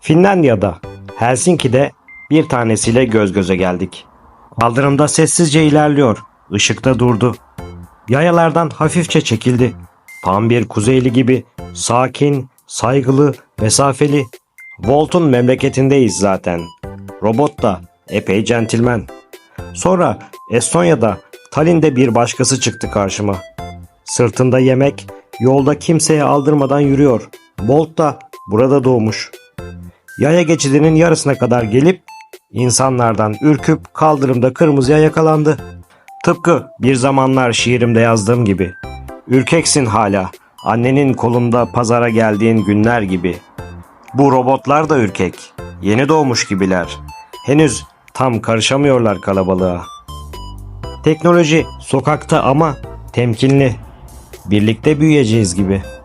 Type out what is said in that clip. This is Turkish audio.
Finlandiya'da, Helsinki'de bir tanesiyle göz göze geldik. Kaldırımda sessizce ilerliyor. Işıkta durdu. Yayalardan hafifçe çekildi. Tam bir kuzeyli gibi sakin, saygılı, mesafeli. Volt'un memleketindeyiz zaten. Robot da epey centilmen. Sonra Estonya'da Tallinn'de bir başkası çıktı karşıma. Sırtında yemek, yolda kimseye aldırmadan yürüyor. Bolt da burada doğmuş. Yaya geçidinin yarısına kadar gelip insanlardan ürküp kaldırımda kırmızıya yakalandı. Tıpkı bir zamanlar şiirimde yazdığım gibi. Ürkeksin hala, annenin kolunda pazara geldiğin günler gibi. Bu robotlar da ürkek, yeni doğmuş gibiler. Henüz tam karışamıyorlar kalabalığa. Teknoloji sokakta ama temkinli. Birlikte büyüyeceğiz gibi.''